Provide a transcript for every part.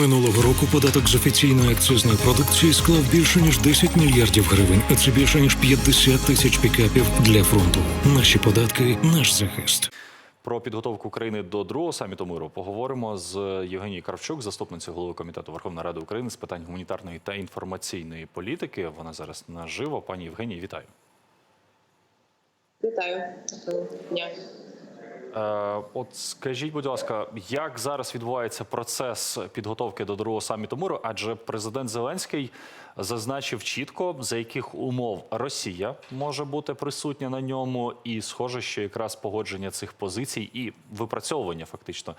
Минулого року податок з офіційної акцизної продукції склав більше ніж 10 мільярдів гривень, а це більше ніж 50 тисяч пікапів для фронту. Наші податки, наш захист. Про підготовку України до другого саміту миру поговоримо з Євгенією Кравчук, заступницею голови комітету Верховної Ради України з питань гуманітарної та інформаційної політики. Вона зараз наживо. Пані Євгенії, вітаю. Вітаю дня. Е, От скажіть, будь ласка, як зараз відбувається процес підготовки до другого саміту миру? Адже президент Зеленський зазначив чітко, за яких умов Росія може бути присутня на ньому, і схоже, що якраз погодження цих позицій і випрацьовування фактично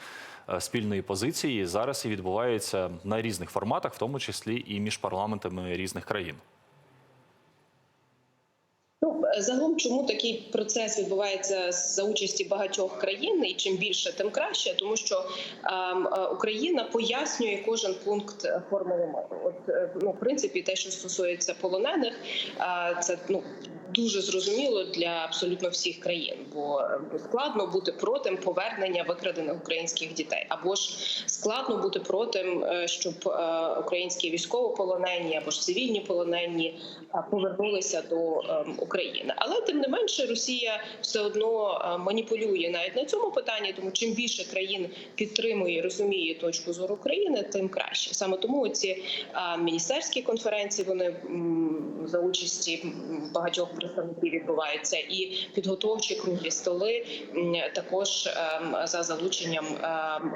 е, спільної позиції зараз і відбувається на різних форматах, в тому числі і між парламентами різних країн. Загалом, чому такий процес відбувається за участі багатьох країн, і чим більше, тим краще, тому що ем, е, Україна пояснює кожен пункт е, формули. От е, ну, в принципі, те, що стосується полонених, це ну. Дуже зрозуміло для абсолютно всіх країн, бо е, складно бути проти повернення викрадених українських дітей, або ж складно бути проти, е, щоб е, українські військовополонені або ж цивільні полонені повернулися до е, України. Але тим не менше, Росія все одно маніпулює навіть на цьому питанні. Тому чим більше країн підтримує, розуміє точку зору України, тим краще. Саме тому ці міністерські конференції вони за участі багатьох представників відбуваються, і підготовчі круглі столи також ем, за залученням ем,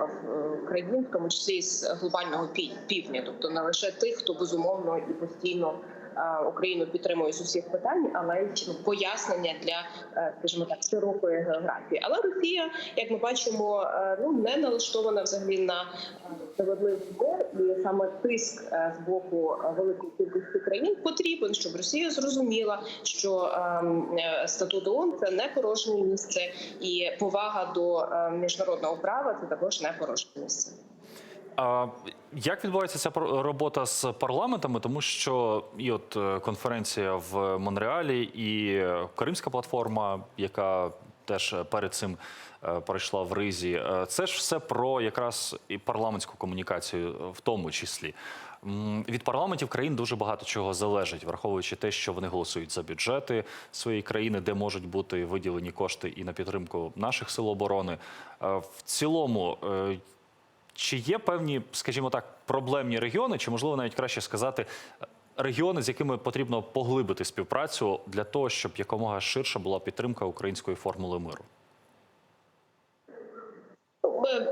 країн, в тому числі з глобального пі- півдня, тобто не лише тих, хто безумовно і постійно. Е, Україну підтримує з усіх питань, але й пояснення для, е, скажімо так, широкої географії. Але Росія, як ми бачимо, е, ну не налаштована взагалі на справедливий мир, і саме тиск з боку великої кількості країн потрібен, щоб Росія зрозуміла, що ем, статут ООН – це не порожнє місце, і повага до міжнародного права це також не порожнє місце. Як відбувається ця робота з парламентами? Тому що і от е, конференція в Монреалі, і е, Кримська платформа, яка теж е, перед цим пройшла в Ризі, це ж все про якраз і парламентську комунікацію, в тому числі. Від парламентів країн дуже багато чого залежить, враховуючи те, що вони голосують за бюджети своєї країни, де можуть бути виділені кошти і на підтримку наших сил оборони. В цілому, чи є певні, скажімо так, проблемні регіони, чи можливо навіть краще сказати, регіони, з якими потрібно поглибити співпрацю для того, щоб якомога ширша була підтримка української формули миру?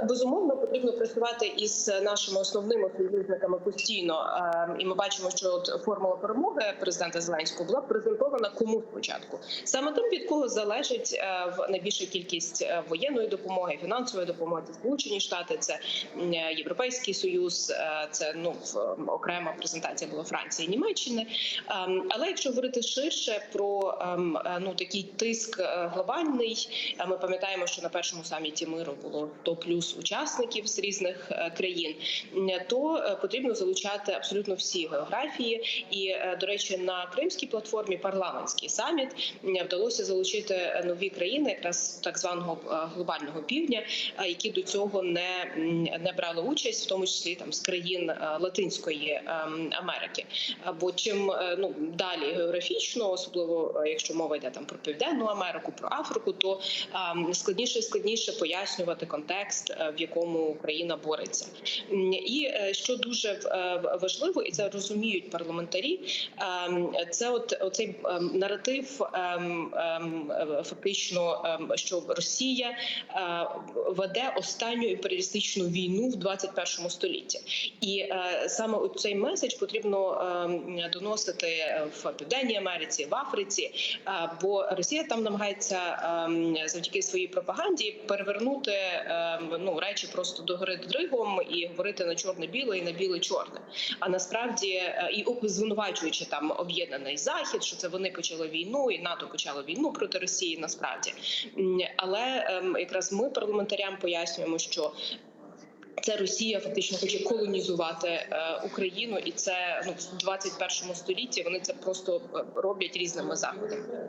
Безумовно, потрібно працювати із нашими основними союзниками постійно. Е, І ми бачимо, що от формула перемоги президента Зеленського була презентована кому спочатку. Саме тим, від кого залежить е, в найбільша кількість е, воєнної допомоги, фінансової допомоги. Це Сполучені Штати, це е, Європейський Союз, це ну ем, окрема презентація була Франції, Німеччини. Ем, Але якщо говорити ширше про ем, ну такий тиск глобальний, ми пам'ятаємо, що на першому саміті миру було 100 плюс учасників з різних е, країн, м, то е, потрібно залучати абсолютно всі географії. І е, до речі, на кримській платформі парламентський саміт вдалося залучити е, нові країни, якраз так званого е, глобального півдня, е, які до цього не, не брали участь, в тому числі там з країн е, Латинської Америки. Бо чим е, ну далі географічно, особливо е, якщо мова йде там про південну Америку, про Африку, то складніше і складніше пояснювати контекст, е, в якому Україна бореться. І е, що дуже е, важливо, і це розуміють парламентарі, ем, це от оцей ем, наратив, ем, фактично, що Росія веде останню імперіалістичну війну в 21 столітті, і саме цей меседж потрібно доносити в Південній Америці, в Африці, бо Росія там намагається завдяки своїй пропаганді перевернути ну речі просто до гори дригом і говорити на чорне-біле і на біле-чорне. А насправді е, і звинувачуючи там об'єднаний захід, що це вони почали війну, і НАТО почало війну проти Росії. Насправді, але ем, якраз ми парламентарям пояснюємо, що це Росія фактично хоче колонізувати е, Україну, і це ну в 21 столітті вони це просто е, роблять різними заходами.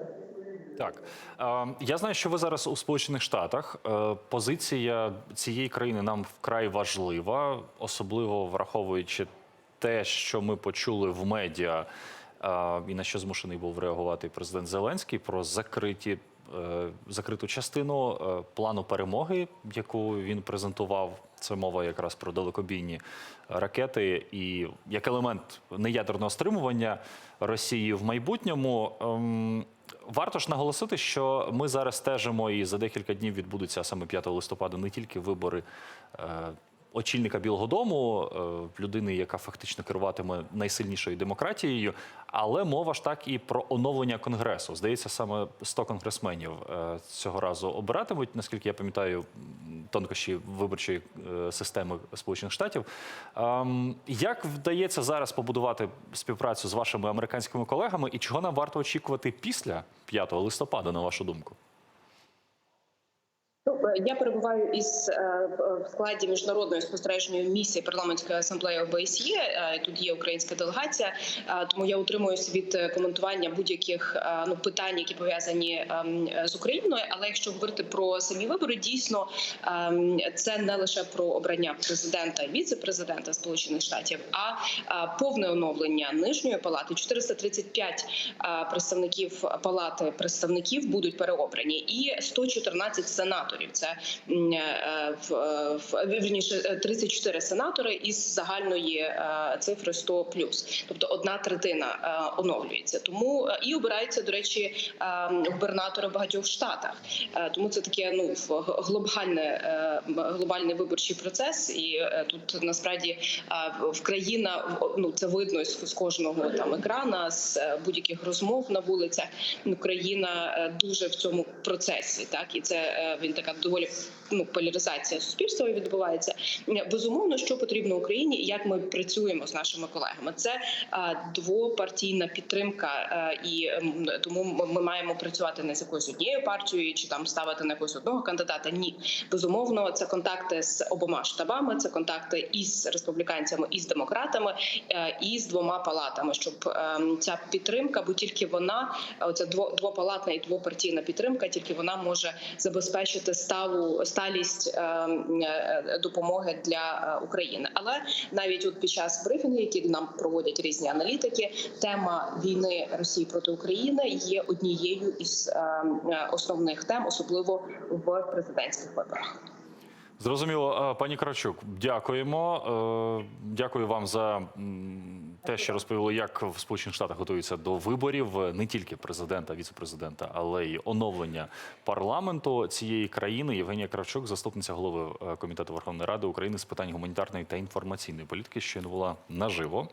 Так е, я знаю, що ви зараз у Сполучених Штатах. Е, позиція цієї країни нам вкрай важлива, особливо враховуючи те, що ми почули в медіа, е, і на що змушений був реагувати президент Зеленський про закриті. Е, Закриту частину е, плану перемоги, яку він презентував, це мова якраз про далекобійні ракети, і як елемент неядерного стримування Росії в майбутньому. Ем, Варто ж наголосити, що ми зараз стежимо, і за декілька днів відбудуться саме 5 листопада не тільки вибори е, очільника Білого Дому, е, людини, яка фактично керуватиме найсильнішою демократією, але мова ж так і про оновлення конгресу. Здається, саме 100 конгресменів е, цього разу обиратимуть, наскільки я пам'ятаю, тонкощі виборчої е, системи Сполучених Штатів. Ем, Як вдається зараз побудувати співпрацю з вашими американськими колегами, і чого нам варто очікувати після 5 листопада, на вашу думку? Я перебуваю із е, в складі міжнародної спостережної місії парламентської асамблеї ОБСЄ. Е, Тут є українська делегація, е, тому я утримуюся від коментування будь-яких ну питань, які пов'язані ем, з Україною. Але якщо говорити про самі вибори, дійсно ем, це не лише про обрання президента і віце-президента Сполучених Штатів, а повне оновлення нижньої палати. 435 е, представників палати представників будуть переобрані, і 114 сенаторів. Це е, в, е, в вірніше е, 34 сенатори із загальної е, цифри 100 плюс, тобто одна третина е, оновлюється. Тому е, і обираються, до речі, е, губернатори в багатьох штатах. Е, Тому це таке ну глобальне е, глобальний виборчий процес, і е, тут насправді е, в країна ну це видно з, кожного там екрана, з е, будь-яких розмов на вулицях. Країна е, дуже в цьому процесі, так і це е, він така доволі ну поляризація суспільства відбувається. Безумовно, що потрібно Україні, як ми працюємо з нашими колегами. Це двопартійна підтримка, і тому ми- маємо працювати не з якоюсь однією партією чи там ставити на якогось одного кандидата. Ні, безумовно, це контакти з обома штабами, це контакти із республіканцями, і з демократами, і з двома палатами, щоб ем, ця підтримка, бо тільки вона, оця дво- двопалатна і двопартійна підтримка, тільки вона може забезпечити сталу сталість ем, е, допомоги для е, України. Але навіть от під час брифінгу, які нам проводять різні аналітики, тема війни Росії проти України є однією із е, основних тем, особливо в президентських виборах. Зрозуміло, Е, пані Кравчук, дякуємо. Е, Дякую вам за те, що розповіли, як в Сполучених Штатах готуються до виборів не тільки президента, віце-президента, але й оновлення парламенту цієї країни. Євгенія Кравчук, заступниця голови е, комітету Верховної Ради України з питань гуманітарної та інформаційної політики, що була наживо.